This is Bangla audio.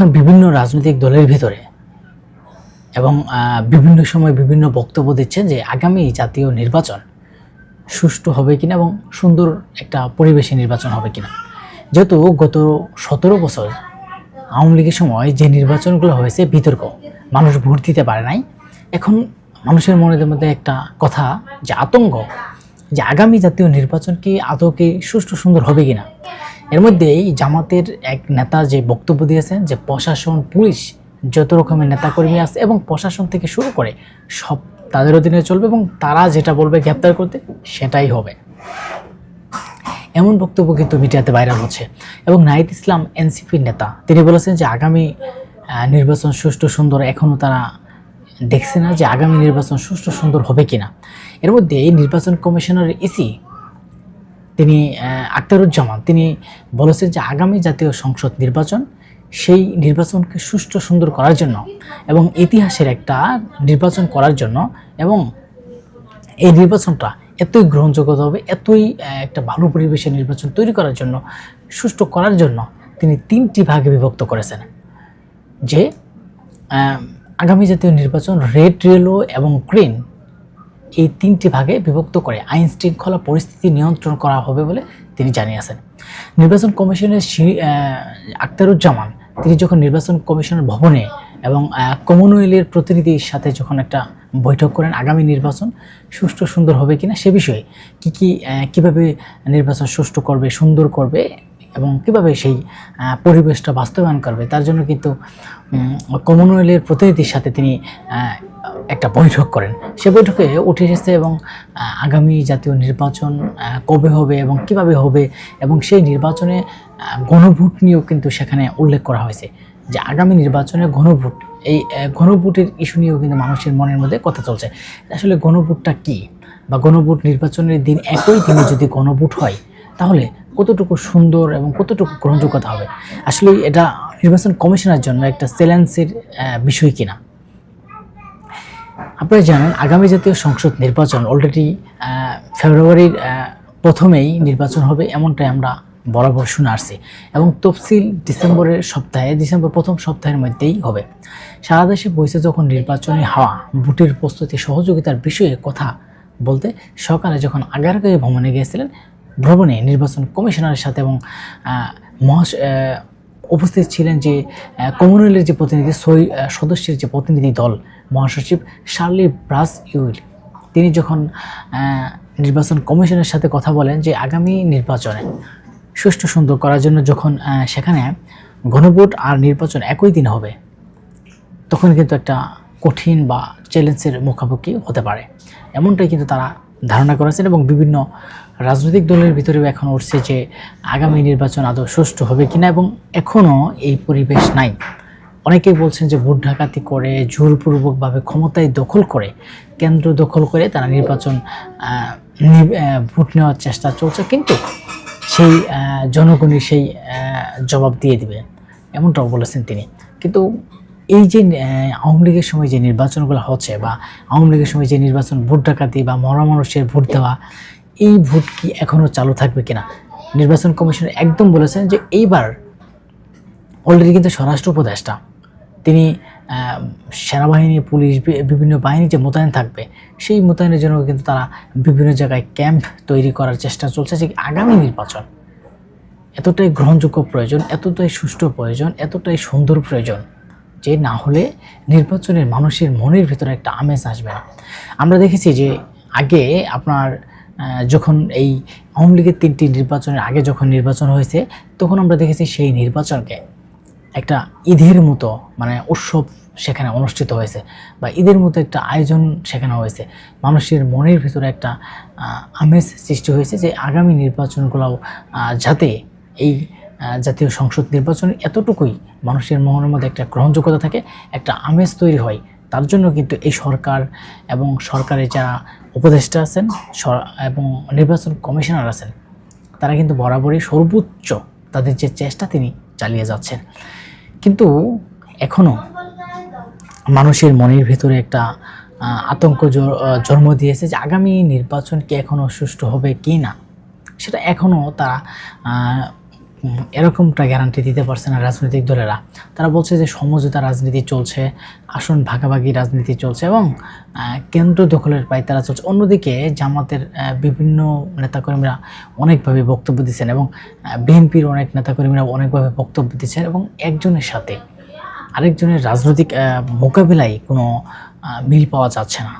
যখন বিভিন্ন রাজনৈতিক দলের ভিতরে এবং বিভিন্ন সময় বিভিন্ন বক্তব্য দিচ্ছেন যে আগামী জাতীয় নির্বাচন সুষ্ঠু হবে কিনা এবং সুন্দর একটা পরিবেশে নির্বাচন হবে কিনা। যেহেতু গত সতেরো বছর আওয়ামী লীগের সময় যে নির্বাচনগুলো হয়েছে বিতর্ক, মানুষ ভোট দিতে পারে নাই। এখন মানুষের মনের মধ্যে একটা কথা যে আতঙ্ক যে আগামী জাতীয় নির্বাচন কি আদৌ কি সুষ্ঠু সুন্দর হবে কিনা। এর মধ্যেই জামাতের এক নেতা যে বক্তব্য দিয়েছেন যে প্রশাসন, পুলিশ যত রকমের নেতাকর্মী আছে এবং প্রশাসন থেকে শুরু করে সব তাদের অধীনে চলবে এবং তারা যেটা বলবে গ্রেপ্তার করতে সেটাই হবে। এমন বক্তব্য কিন্তু মিডিয়াতে ভাইরাল হচ্ছে এবং নাহিদ ইসলাম এনসিপির নেতা, তিনি বলেছেন যে আগামী নির্বাচন সুষ্ঠু, সুন্দর এখনও তারা দেখছে না যে আগামী নির্বাচন সুষ্ঠু, সুন্দর হবে কিনা। এর মধ্যে এই নির্বাচন কমিশনের ইসি তিনি আহ, আখতারুজ্জামান তিনি বলেছেন যে আগামী জাতীয় সংসদ নির্বাচন সেই নির্বাচনকে সুষ্ঠু সুন্দর করার জন্য এবং ইতিহাসের একটা নির্বাচন করার জন্য এবং এই নির্বাচনটা এতই গ্রহণযোগ্য হবে এতই একটা ভালো পরিবেশে নির্বাচন তৈরি করার জন্য সুষ্ঠু করার জন্য তিনি তিনটি ভাগে বিভক্ত করেছেন। যে আগামী জাতীয় নির্বাচন রেড রেলো এবং গ্রিন এই তিনটি ভাগে বিভক্ত করে আইন শৃঙ্খলা পরিস্থিতি নিয়ন্ত্রণ করা হবে বলে তিনি জানিয়েছেন। নির্বাচন কমিশনের আখতারুজ্জামান, তিনি যখন নির্বাচন কমিশনের ভবনে এবং কমনওয়েলের প্রতিনিধির সাথে যখন একটা বৈঠক করেন, আগামী নির্বাচন সুষ্ঠু সুন্দর হবে কিনা সে বিষয়ে কি কি কীভাবে নির্বাচন সুষ্ঠু করবে, সুন্দর করবে এবং কীভাবে সেই পরিবেশটা বাস্তবায়ন করবে, তার জন্য কিন্তু কমনওয়েলের প্রতিনিধির সাথে তিনি একটা বৈঠক করেন। সে বৈঠকে উঠে এসেছে এবং আগামী জাতীয় নির্বাচন কবে হবে এবং কীভাবে হবে এবং সেই নির্বাচনে গণভোট নিয়েও কিন্তু সেখানে উল্লেখ করা হয়েছে যে আগামী নির্বাচনে গণভোট, এই গণভোটের ইস্যু নিয়েও কিন্তু মানুষের মনের মধ্যে কথা চলছে। আসলে গণভোটটা কী বা গণভোট নির্বাচনের দিন একই দিনে যদি গণভোট হয়, তাহলে কতটুকু সুন্দর এবং কতটুকু গ্রহণযোগ্যতা হবে? আসলে এটা নির্বাচন কমিশনের জন্য একটা চ্যালেঞ্জের বিষয় কিনা? আপনারা জানেন আগামী জাতীয় সংসদ নির্বাচন অলরেডি ফেব্রুয়ারির প্রথমেই নির্বাচন হবে এমনটাই আমরা বরাবর শুনে আসছি। এবং তফসিল ডিসেম্বরের সপ্তাহে ডিসেম্বর প্রথম সপ্তাহের মধ্যেই হবে। সারা দেশে বইছে যখন নির্বাচনী হাওয়া ভোটের প্রস্তুতি সহযোগিতার বিষয়ে কথা বলতে সকালে যখন আগারগাঁয়ে ভ্রমণে গিয়েছিলেন ভ্রমণে নির্বাচন কমিশনারের সাথে এবং আহ, উপস্থিত ছিলেন যে আহ, কমনওয়েলথের যে প্রতিনিধি সই সদস্যের যে প্রতিনিধি দল মহাসচিব শার্লি ব্রাস ইউল তিনি যখন নির্বাচন কমিশনের সাথে কথা বলেন যে আগামী নির্বাচনে সুষ্ঠু সুন্দর করার জন্য যখন সেখানে গণভোট আর নির্বাচন একই দিন হবে তখন কিন্তু একটা কঠিন বা চ্যালেঞ্জের মুখোমুখি হতে পারে। এমনটাই কিন্তু তারা ধারণা করেছেন এবং বিভিন্ন রাজনৈতিক দলের ভিতরেও এখন উঠছে যে আগামী নির্বাচন আদৌ সুষ্ঠু হবে কিনা এবং এখনও এই পরিবেশ নাই। অনেকেই বলছেন যে ভোট ডাকাতি করে জোরপূর্বকভাবে ক্ষমতায় দখল করে, কেন্দ্র দখল করে তারা নির্বাচন ভোট নেওয়ার চেষ্টা চলছে, কিন্তু সেই জনগণই সেই জবাব দিয়ে দিবে, এমনটাও বলেছেন তিনি। কিন্তু এই যে আওয়ামী লীগের সময় যে নির্বাচনগুলো হচ্ছে বা আওয়ামী লীগের সময় যে নির্বাচন ভোট ডাকাতি বা মরা মানুষের ভোট দেওয়া এই ভোট কি এখনও চালু থাকবে কিনা? নির্বাচন কমিশন একদম বলেছেন যে এইবার অলরেডি কিন্তু স্বরাষ্ট্র উপদেষ্টা, তিনি সেনাবাহিনী, পুলিশ বিভিন্ন বাহিনী যে মোতায়েন থাকবে, সেই মোতায়েনের জন্য কিন্তু তারা বিভিন্ন জায়গায় ক্যাম্প তৈরি করার চেষ্টা চলছে যে আগামী নির্বাচন। এতটাই গ্রহণযোগ্য প্রয়োজন, এতটাই সুষ্ঠু প্রয়োজন, এতটাই সুন্দর প্রয়োজন যে না হলে নির্বাচনের মানুষের মনের ভিতরে একটা আমেজ আসবে না। আমরা দেখেছি যে আগে আপনার যখন এই আওয়ামী লীগের তিনটি নির্বাচনের আগে যখন নির্বাচন হয়েছে, তখন আমরা দেখেছি সেই নির্বাচনকে একটা ঈদের মতো মানে উৎসব সেখানে অনুষ্ঠিত হয়েছে বা ঈদের মতো একটা আয়োজন সেখানে হয়েছে। মানুষের মনের ভিতরে একটা আমেজ সৃষ্টি হয়েছে যে আগামী নির্বাচনগুলোও যাতে এই জাতীয় সংসদ নির্বাচন এতটুকুই মানুষের মনের মধ্যে একটা গ্রহণযোগ্যতা থাকে, একটা আমেজ তৈরি হয় তার জন্য কিন্তু এই সরকার এবং সরকারের যারা উপদেষ্টা আছেন এবং নির্বাচন কমিশনার আছেন, তারা কিন্তু বরাবরই সর্বোচ্চ তাদের যে চেষ্টা তিনি চালিয়ে যাচ্ছেন। কিন্তু এখনও মানুষের মনের ভিতরে একটা আতঙ্ক জন্ম দিয়েছে যে আগামী নির্বাচন কি এখনও সুষ্ঠু হবে কি না? সেটা এখনও তারা এরকমটা গ্যারান্টি দিতে পারছে না রাজনৈতিক দলেরা। তারা বলছে যে সমঝোতা রাজনীতি চলছে, আসন ভাগাভাগি রাজনীতি চলছে এবং কেন্দ্র দখলের পায় তারা চলছে। অন্যদিকে জামাতের বিভিন্ন নেতাকর্মীরা অনেকভাবে বক্তব্য দিচ্ছেন এবং বিএনপির অনেক নেতাকর্মীরা অনেকভাবে বক্তব্য দিচ্ছেন এবং একজনের সাথে আরেকজনের রাজনৈতিক মোকাবিলায় কোনো মিল পাওয়া যাচ্ছে না।